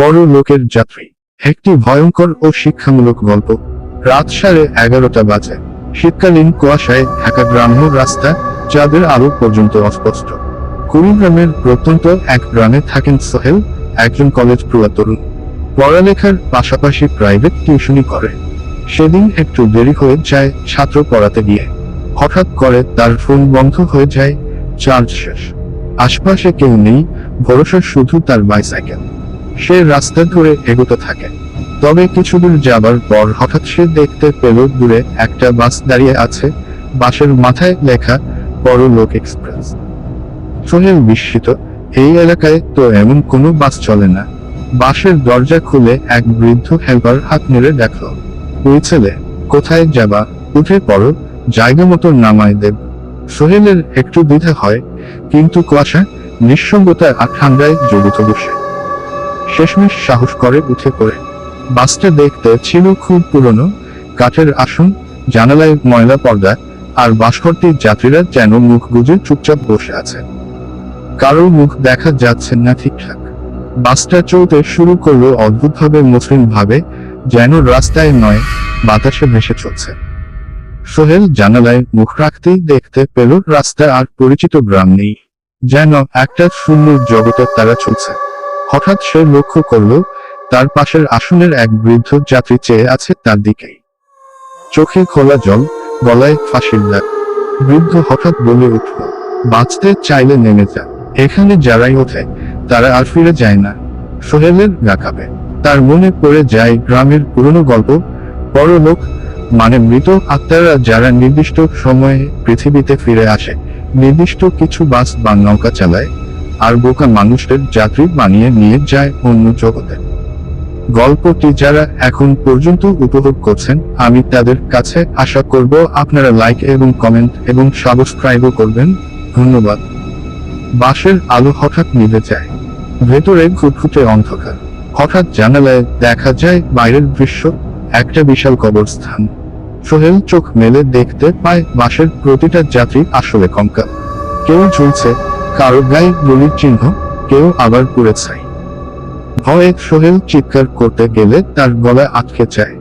বড় লোকের যাত্রী। একটি ভয়ঙ্কর ও শিক্ষামূলক গল্প। রাত সাড়ে এগারোটা বাজে। শীতকালীন কুয়াশায় ঢাকা গ্রাম্য রাস্তা যাদের আলো পর্যন্ত অস্পষ্ট। কুড়িগ্রামের প্রত্যন্ত এক গ্রামে থাকেন সোহেল, একজন কলেজ পড়ুয়া তরুণ। পড়ালেখার পাশাপাশি প্রাইভেট টিউশনই করে। সেদিন একটু দেরি হয়ে যায় ছাত্র পড়াতে গিয়ে। হঠাৎ করে তার ফোন বন্ধ হয়ে যায়, চার্জ শেষ। আশপাশে কেউ নেই, ভরসা শুধু তার বাইসাইকেল সে রাস্তা ধরে এগোতে থাকে। তবে কিছু দূর যাবার পর হঠাৎ সে দেখতে পেল দূরে একটা বাস দাঁড়িয়ে আছে। বাসের মাথায় লেখা বড় লোক এক্সপ্রেস। সোহেল বিস্মিত, এই এলাকায় তো এমন কোনো বাস চলে না। বাসের দরজা খুলে এক বৃদ্ধ হেল্পার হাত নেড়ে দেখল, ওই ছেলে, কোথায় যাবা? উঠে পড়ো, জায়গা মতো নামায় দেব। সোহেলের একটু দ্বিধা হয়, কিন্তু কুয়াশা নিঃসঙ্গতা আর ঠান্ডায় জড়িত বসে। শেষমেশ সাহস করে উঠে পড়ে। বাসটা দেখতে ছিল খুব পুরনো। কাঠের আসন, জানালায় ময়লা পর্দা, আর বাসভর্তির যাত্রীরা যেন মুখ গুজে চুপচাপ বসে আছে। কারও মুখ দেখা যাচ্ছে না ঠিকঠাক। বাসটা চলতে শুরু করল অদ্ভুতভাবে মসৃণ ভাবে, যেন রাস্তায় নয়, বাতাসে ভেসে চলছে। সোহেল জানালায় মুখ রাখতেই দেখতে পেল রাস্তা আর পরিচিত গ্রাম নেই, যেন একটা শূন্য জগতের তারা চলছে। হঠাৎ সে লক্ষ্য করল, তার পাশের আসনের এক বৃদ্ধ যাত্রী চেয়ে আছে তার দিকেই। চোখে খোলা জল, গলায় ফাঁসির দাগ বৃদ্ধ হঠাৎ বলে উঠল, বাঁচতে চাইলে নেমে যা এখানে যারাই ওঠে, তারা আর ফিরে যায় না। সোহেলের গাকাবে তার মনে পড়ে যায় গ্রামের পুরনো গল্প, বড় লোক মানে মৃত আত্মারা যারা নির্দিষ্ট সময়ে পৃথিবীতে ফিরে আসে, নির্দিষ্ট কিছু বাস বা নৌকা চালায় আর বোকা মানুষের যাত্রী বানিয়ে নিয়ে যায় অন্য জগতে। গল্পটি যারা এখন পর্যন্ত উপভোগ করছেন, আমি তাদের কাছে আশা করব আপনারা লাইক এবং কমেন্ট এবং সাবস্ক্রাইবও করবেন। ধন্যবাদ। বাসের আলো হঠাৎ নিভে যায়। ভেতরে ঘুটঘুটে অন্ধকার। হঠাৎ জানালায় দেখা যায় বাইরের দৃশ্য, একটা বিশাল কবরস্থান। সোহেল চোখ মেলে দেখতে পায় বাসের প্রতিটা যাত্রী আসলে কঙ্কাল। কেউ ঝুলছে কারও গায়ে গুলির চিহ্ন কেউ আবার পুড়ে ছাই ভয়ে সোহেল চিৎকার করতে গেলে তার গলায় আটকে যায়।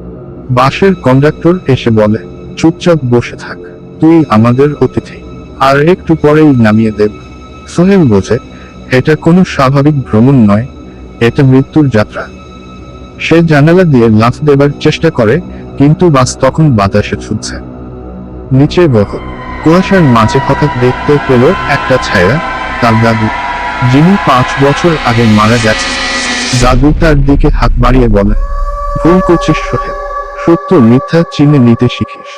বাসের কন্ডাক্টর এসে বলে, চুপচাপ বসে থাক, তুই আমাদের অতিথি, আর একটু পরেই নামিয়ে দেব। সোহেল বোঝে, এটা কোনো স্বাভাবিক ভ্রমণ নয়, এটা মৃত্যুর যাত্রা। সে জানালা দিয়ে লাফ দেবার চেষ্টা করে, কিন্তু বাস তখন বাতাসে ছুটছে। নিচে বহ, কুয়াশার মাঝে হঠাৎ দেখতে পেল একটা ছায়া। তার দাদু, যিনি পাঁচ বছর আগে মারা গেছে। দাদু তার দিকে হাত বাড়িয়ে বলেন ভুল করছিস সোহেল। সত্য মিথ্যা চিনে নিতে শিখিস।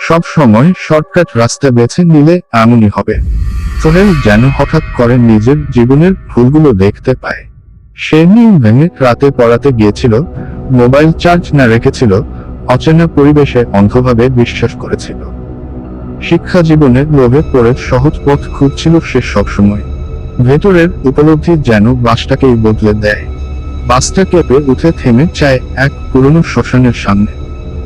সব সময় শর্টকাট রাস্তা বেছে নিলে এমনই হবে। সোহেল যেন হঠাৎ করে নিজের জীবনের ভুলগুলো দেখতে পায়। সে নিয়ে ভেঙে রাতে পড়াতে গিয়েছিল, মোবাইল চার্জ না রেখেছিল, অচেনা পরিবেশে অন্ধভাবে বিশ্বাস করেছিল। শিক্ষা জীবনে লোভে পড়ে সহজ পথ খুঁজছিল সে সবসময়। ভেতরের উপলব্ধি যেন বাসটাকেই বদলে দেয়। বাসটা কেঁপে উঠে থেমে চায় এক পুরনো শ্মশানের সামনে।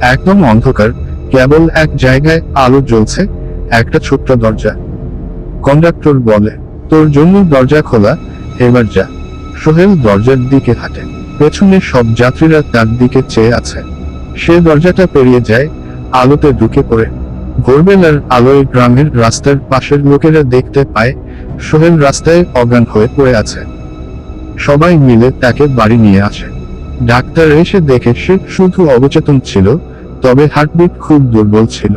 একদম অন্ধকার, কেবল এক জায়গায় আলো জ্বলছে, একটা ছোট্ট দরজা। কন্ডাক্টর বলে, তোর জন্য দরজা খোলা, এবার যা। সোহেল দরজার দিকে হাঁটে। পেছনে সব যাত্রীরা তার দিকে চেয়ে আছে। সে দরজাটা পেরিয়ে যায়, আলোতে ঢুকে পড়ে। ভোরবেলার আলোয় গ্রামের রাস্তার পাশের লোকেরা দেখতে পায়, সোহেল রাস্তায় অজ্ঞান হয়ে পড়ে আছে। সবাই মিলে তাকে বাড়ি নিয়ে আসে। ডাক্তার এসে দেখে সে শুধু অবচেতন ছিল, তবে হার্টবিট খুব দুর্বল ছিল।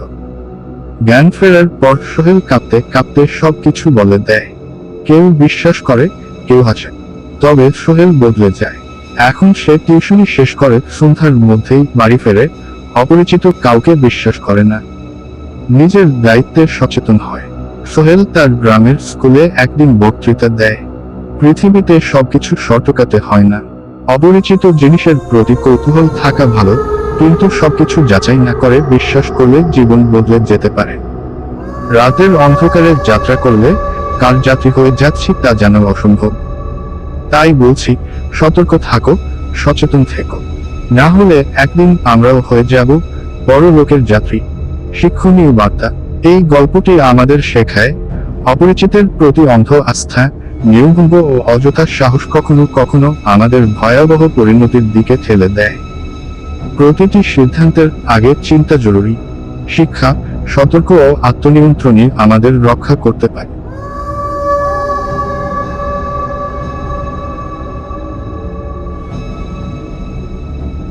জ্ঞান ফেরার পর সোহেল কাঁপতে কাঁপতে সবকিছু বলে দেয়। কেউ বিশ্বাস করে, কেউ হাসে। তবে সোহেল বদলে যায়। এখন সে টিউশনি শেষ করে সন্ধ্যার মধ্যেই বাড়ি ফেরে, অপরিচিত কাউকে বিশ্বাস করে না। নিজের দায়িত্বে সচেতন হয়। সোহেল তার গ্রামের স্কুলে একদিন বক্তৃতা দেয়। পৃথিবীতে সবকিছু শর্টকাটে হয় না। অপরিচিত জিনিসের প্রতি কৌতূহল থাকা ভালো, কিন্তু সবকিছু যাচাই না করে বিশ্বাস করলে জীবন বদলে যেতে পারে। রাতের অন্ধকারে যাত্রা করলে কার যাত্রী হয়ে যাচ্ছি তা জানা অসম্ভব। তাই বলছি, সতর্ক থাকো, সচেতন থেকো। না হলে একদিন আমরাও হয়ে যাব বড় লোকের যাত্রী। শিক্ষণীয় বার্তা। এই গল্পটি আমাদের শেখায়, অপরিচিতের প্রতি অন্ধ আস্থা, নির্ভঙ্গ ও অযথা সাহস কখনো কখনো আমাদের ভয়াবহ পরিণতির দিকে ঠেলে দেয়। প্রতিটি সিদ্ধান্তের আগে চিন্তা জরুরি। শিক্ষা, সতর্ক ও আত্মনিয়ন্ত্রণই আমাদের রক্ষা করতে পারে।